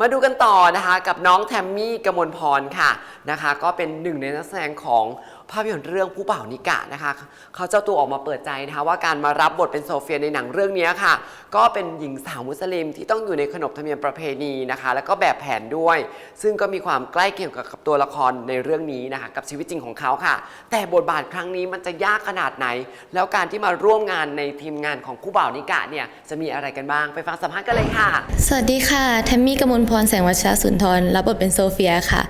มาดูกันต่อนะคะกับน้องแทมมี่กมลพรค่ะนะคะ ก็เป็นหนึ่งในนักแสดงของภาพยนตร์เรื่องผู้บ่าวนิกะนะคะ เขาเจ้าตัวออกมาเปิดใจนะคะว่าการมารับบทเป็นโซเฟียในหนังเรื่องนี้ค่ะ ก็เป็นหญิงสาวมุสลิมที่ต้องอยู่ในขนบธรรมเนียมประเพณีนะคะ แล้วก็แบบแผนด้วย ซึ่งก็มีความใกล้เคียงกับตัวละครในเรื่องนี้นะคะ กับชีวิตจริงของเขาค่ะ แต่บทบาทครั้งนี้มันจะยากขนาดไหน แล้วการที่มาร่วมงานในทีมงานของคู่บ่าวนิกะเนี่ยจะมีอะไรกันบ้างไปฟังสัมภาษณ์กันเลยค่ะ สวัสดีค่ะแทมมี่กมลพรแสงวัชรสุนทรรับบทเป็นโซเฟียค่ะ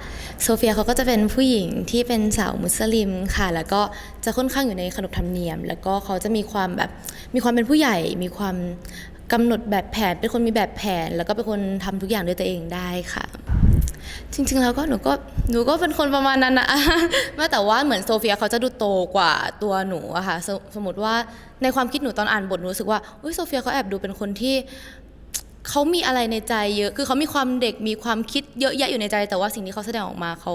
โซเฟียเขาก็จะเป็นผู้หญิงที่เป็นสาวมุสลิมค่ะ แล้วก็จะค่อนข้างอยู่ในขนบธรรมเนียม แล้วก็เขาจะมีความแบบมีความเป็นผู้ใหญ่ มีความกำหนดแบบแผน เป็นคนมีแบบแผน แล้วก็เป็นคนทำทุกอย่างด้วยตัวเองได้ค่ะ จริงๆแล้วก็หนูก็หนูก็เป็นคนประมาณนั้นนะแม้แต่ว่าเหมือนโซเฟียเขาจะดูโตกว่าตัวหนูอะค่ะสสมมติว่าในความคิดหนูตอนอ่านบทหนูรู้สึกว่าอุ้ยโซเฟียเขาแอบดูเป็นคนที่ เขามีอะไรในใจเยอะคือเขามีความเด็กมีความคิดเยอะแยะอยู่ในใจ แต่ว่าสิ่งที่เขาแสดงออกมาเขา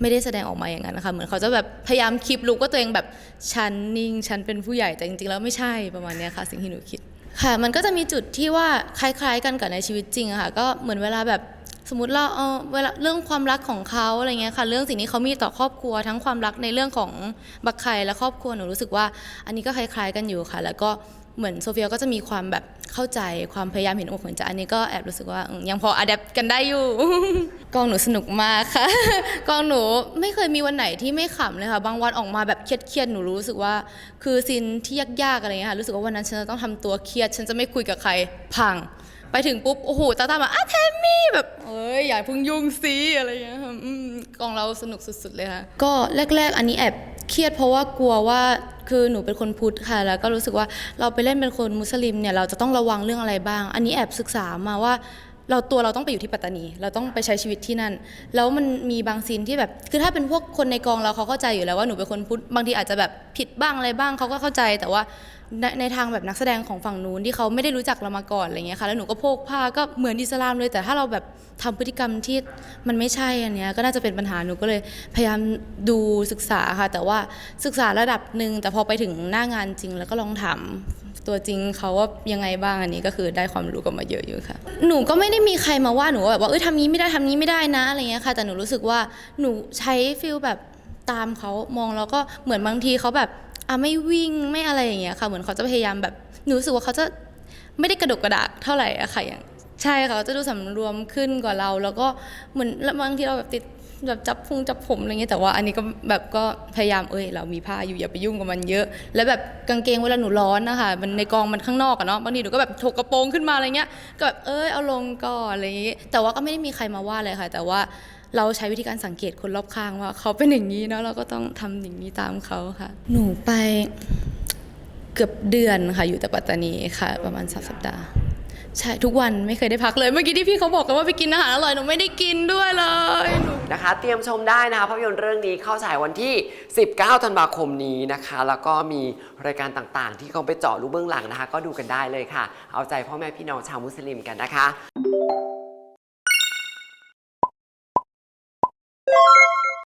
ไม่ได้แสดงออกมาอย่างนั้นนะคะเหมือนเขาจะแบบพยายามคีบลุกว่าตัวเองแบบฉันนิ่งฉันเป็นผู้ใหญ่แต่จริงๆแล้วไม่ใช่ประมาณนี้ค่ะ สิ่งที่หนูคิดค่ะ มันก็จะมีจุดที่ว่าคล้าย ๆ กันกับในชีวิตจริงอะค่ะก็เหมือนเวลาแบบสมมติเราเออเวลาเรื่องความรักของเขาอะไรเงี้ยค่ะ เรื่องสิ่งที่เขามีต่อครอบครัวทั้งความรักในเรื่องของบักไข่และครอบครัวหนูรู้สึกว่า อันนี้ก็คล้าย ๆ กันอยู่ค่ะ แล้วก็ เหมือนโซเฟียก็จะมีความแบบเข้าใจความพยายามเห็นอกเห็นใจอันนี้ก็แอบรู้สึกว่ายังพออัดแอปกันได้อยู่ กองหนูสนุกมากค่ะ กองหนูไม่เคยมีวันไหนที่ไม่ขำเลยค่ะบางวันออกมาแบบเครียดๆหนูรู้สึกว่า คือซีนที่ยากๆอะไรเงี้ยค่ะรู้สึกว่าวันนั้นฉันจะต้องทำตัวเครียด ฉันจะไม่คุยกับใครพัง ไปถึงปุ๊บโอ้โหตาตามาอะแทมมี่แบบเอ้ยอย่าพิ่งยุ่งสิอะไรเงี้ยกองเราสนุกสุดๆเลยค่ะก็แรก ๆ อันนี้แอบเครียดเพราะว่ากลัวว่า คือหนูเป็นคนพุทธค่ะ แล้วก็รู้สึกว่าเราไปเล่นเป็นคนมุสลิมเนี่ยเราจะต้องระวังเรื่องอะไรบ้าง อันนี้แอบศึกษามาว่า เราตัวเราต้องไปอยู่ที่ปัตตานี เราต้องไปใช้ชีวิตที่นั่น แล้วมันมีบางซีนที่แบบ คือถ้าเป็นพวกคนในกองเราเขาเข้าใจอยู่แล้วว่าหนูเป็นคนพุทธบางทีอาจจะแบบผิดบ้างอะไรบ้างเขาก็เข้าใจแต่ว่าในในทางแบบนักแสดงของฝั่งนู้นที่เขาไม่ได้รู้จักเรามาก่อนอะไรเงี้ยค่ะแล้วหนูก็โพกผ้าก็เหมือนอิสลามเลย แต่ถ้าเราแบบทำพฤติกรรมที่มันไม่ใช่อันเนี้ยก็น่าจะเป็นปัญหาหนูก็เลยพยายามดูศึกษาค่ะ แต่ว่าศึกษาระดับหนึ่งแต่พอไปถึงหน้างานจริงแล้วก็ลองถาม ตัวจริงเขาว่ายังไงบ้างอันนี้ก็คือได้ความรู้กลับมาเยอะอยู่ค่ะ หนูก็ไม่ได้มีใครมาว่าหนูว่าแบบว่าเอ้ยทำนี้ไม่ได้ทำนี้ไม่ได้นะอะไรเงี้ยค่ะ แต่หนูรู้สึกว่าหนูใช้ฟิลแบบตามเขามองแล้วก็เหมือนบางทีเขาแบบอะไม่วิ่งไม่อะไรอย่างเงี้ยค่ะ เหมือนเขาจะพยายามแบบหนูรู้สึกว่าเขาจะไม่ได้กระดกกระดากเท่าไหร่อะค่ะอย่างใช่ค่ะเขาจะดูสำรวมขึ้นกว่าเรา แล้วก็เหมือนบางทีเราแบบติด แบบจับพุงจับผมอะไรเงี้ยแต่ว่าอันนี้ก็แบบก็พยายามเอ้ยเรามีผ้าอยู่อย่าไปยุ่งกับมันเยอะ แล้วแบบกางเกงเวลาหนูร้อนนะคะมันในกองมันข้างนอกอะเนาะบางทีหนูก็แบบถกกระโปรงขึ้นมาอะไรเงี้ยก็แบบเอ้ยเอาลงก่อนอะไรอย่างงี้แต่ว่าก็ไม่ได้มีใครมาว่าเลยค่ะ แต่ว่าเราใช้วิธีการสังเกตคนรอบข้างว่า เขาเป็นอย่างนี้เนาะเราก็ต้องทำอย่างนี้ตามเขาค่ะ หนูไปเกือบเดือนค่ะอยู่แต่ปัตตานีค่ะ ประมาณสามสัปดาห์ ใช่ทุกวันไม่เคยได้พักเลยเมื่อกี้ที่พี่เขาบอกกันว่าไปกินอาหารอร่อยหนูไม่ได้กินด้วยเลยนะคะ เตรียมชมได้นะคะภาพยนตร์เรื่องนี้เข้าฉายวันที่ 19 ธันวาคมนี้นะคะ แล้วก็มีรายการต่างๆ ที่เขาไปเจาะรูเบื้องหลังนะคะ ก็ดูกันได้เลยค่ะ เอาใจพ่อแม่พี่น้องชาวมุสลิมกันนะคะ